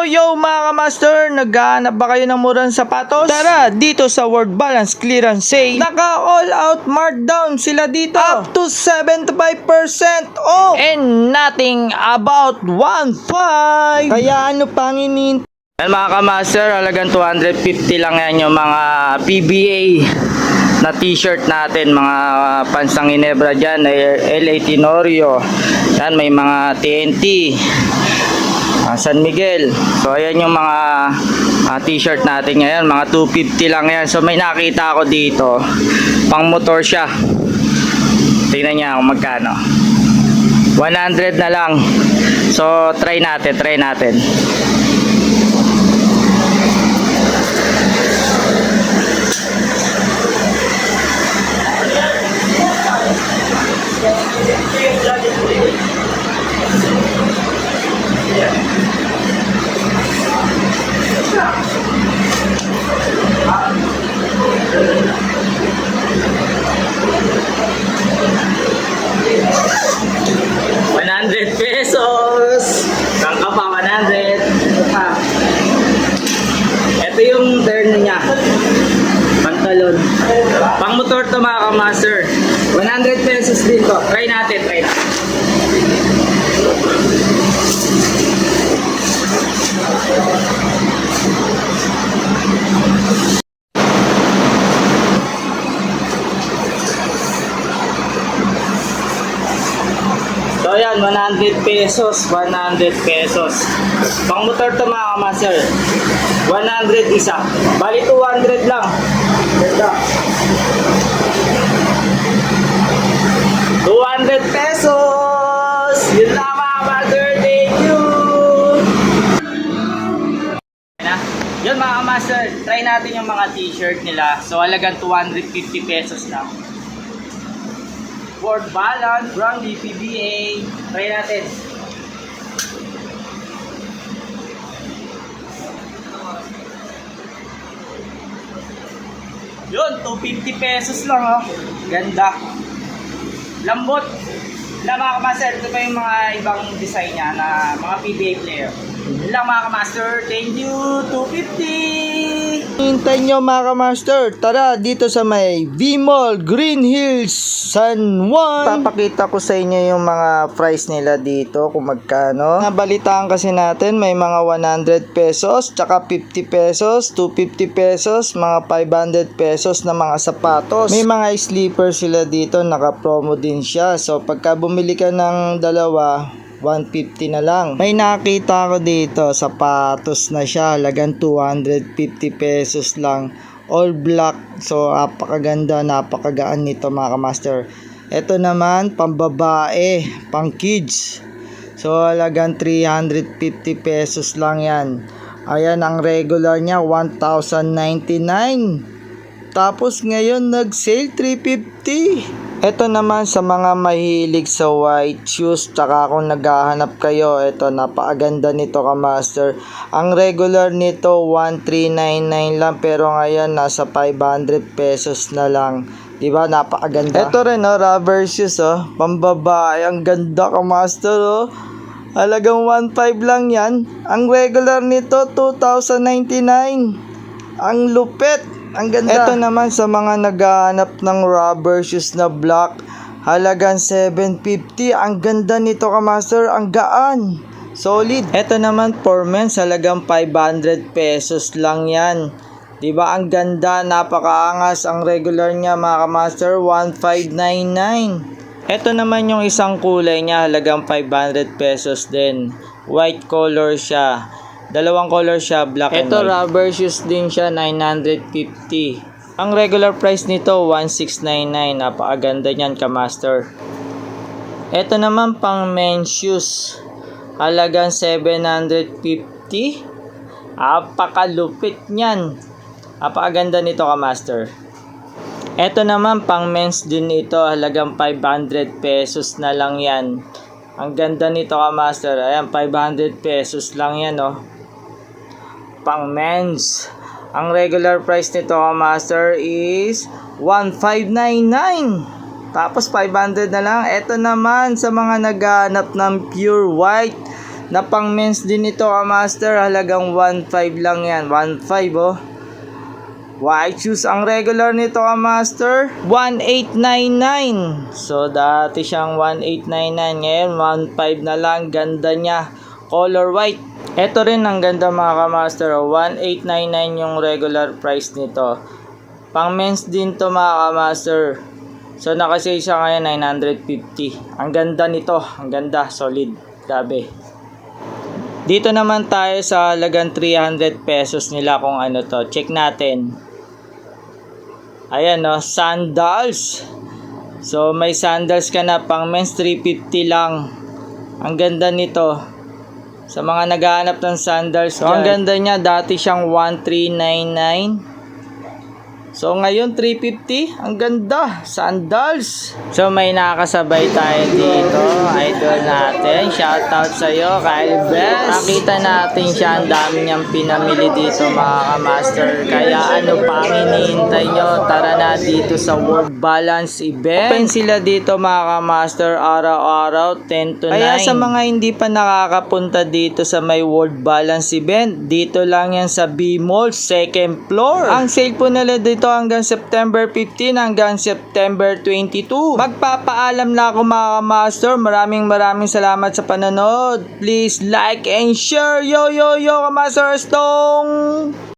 Yo, mga kamaster! Naghahanap ba kayo ng murang sapatos? Tara, dito sa World Balance Clearance Sale, naka all out markdown sila dito. Up to 75% off! And nothing about 1.5! Kaya ano pang inin... Yan mga kamaster, halagang 250 lang yan yung mga PBA na t-shirt natin, mga pansang Ginebra dyan, eh, LA Tenorio. Yan, may mga TNT. Ah, San Miguel. So ayan yung mga ah, t-shirt natin ngayon, mga 250 lang yan. So may nakita ako dito, pang motor siya. Tingnan niya kung magkano. 100 na lang. So try natin, try natin. $100 motor to mga kamaster. 100 pesos din to. Try natin, try natin. So yan, 100 pesos, 100 pesos. Pang motor to mga kamaster. 100 isa. Bali 200 lang. Ganda. 200 pesos! Yun lang mga kamaster. Thank you! Yun mga kamaster, try natin yung mga t-shirt nila. So halagang 250 pesos lang. Ford Balance, Brandy, PBA. Try natin. Yun, 250 pesos lang oh. Ganda. Lambot. Na mga kamaster, ito pa yung mga ibang design niya na mga PBA player. Yun lang mga kamaster. Thank you. 250. Hintay nyo mga kamaster. Tara dito sa may V-Mall Green Hills San Juan. Papakita ko sa inyo yung mga price nila dito kung magkano. Nabalitaan kasi natin may mga 100 pesos, tsaka 50 pesos, 250 pesos, mga 500 pesos na mga sapatos. May mga sleeper sila dito, naka-promo din siya. So pagka bumili ka ng dalawa, 150 na lang. May nakita ko dito, sapatos na siya, halagang 250 pesos lang. All black. So, napakaganda, napakagaan nito mga kamaster. Ito naman, pambabae, pang kids. So, halagang 350 pesos lang yan. Ayan, ang regular niya, 1,099. Tapos ngayon, nag-sale 350. Ito naman sa mga mahilig sa white shoes, tsaka kung naghahanap kayo, ito napakaganda nito ka master. Ang regular nito 1399 lang pero ngayon nasa 500 pesos na lang. 'Di ba? Napakaganda. Ito rin oh, rubber shoes oh, pambabae. Ang ganda ka master oh. Halagang 1.5 lang 'yan. Ang regular nito 2,099. Ang lupit. Ang ganda. Ito naman sa mga naghahanap ng rubber shoes na black, halagang 750. Ang ganda nito ka master, ang gaan. Solid. Ito naman for men's, halagang 500 pesos lang yan. 'Di ba ang ganda, napakaangas ang regular niya mga kamaster 1599. Ito naman yung isang kulay niya, halagang 500 pesos din. White color siya. Dalawang color siya, black and white. Ito rubber shoes din siya, 950. Ang regular price nito, 1699. Napakaganda niyan ka master. Ito naman pang men's shoes. Halagang 750. Apakalupit niyan. Napakaganda nito ka master. Ito naman pang men's din ito, halagang 500 pesos na lang yan. Ang ganda nito ka master. Ayan, 500 pesos lang yan oh. Pang men's. Ang regular price nito master is 1599. Tapos 500 na lang. Ito naman sa mga naghahanap ng pure white Na pang men's din ito ka master, halagang 1.5 lang yan. 1.5 oh. White shoes ang regular nito ka master, 1899. So dati siyang 1899, ngayon 15 na lang, ganda niya. Color white. Ito rin ang ganda mga ka-master, oh. 1899 yung regular price nito. Pang men's din to mga ka-master. So nakasale siya ngayon 950. Ang ganda nito, ang ganda, solid. Grabe. Dito naman tayo sa halagang 300 pesos nila kung ano to. Check natin. Ayan no, sandals. So may sandals ka na pang men's 350 lang. Ang ganda nito. Sa mga naghahanap ng sandals, so, ang ganda niya dati siyang 1399. So ngayon 350, ang ganda, sandals. So may nakakasabay tayo dito, idol natin. Shoutout sa iyo, Kyle Best. Nakita natin siya, ang dami niyang pinamili dito mga kamaster. Kaya ano pa ang hinihintay nyo? Tara na dito sa World Balance Event. Open sila dito mga kamaster, araw-araw, 10 to 9. Kaya sa mga hindi pa nakakapunta dito sa may World Balance Event, dito lang yan sa B-Mall, second floor. Ang sale po nila dito hanggang September 15 hanggang September 22. Magpapaalam na ako mga master. Maraming maraming salamat sa panonood. Please like and share. Yo yo yo, Master Stone!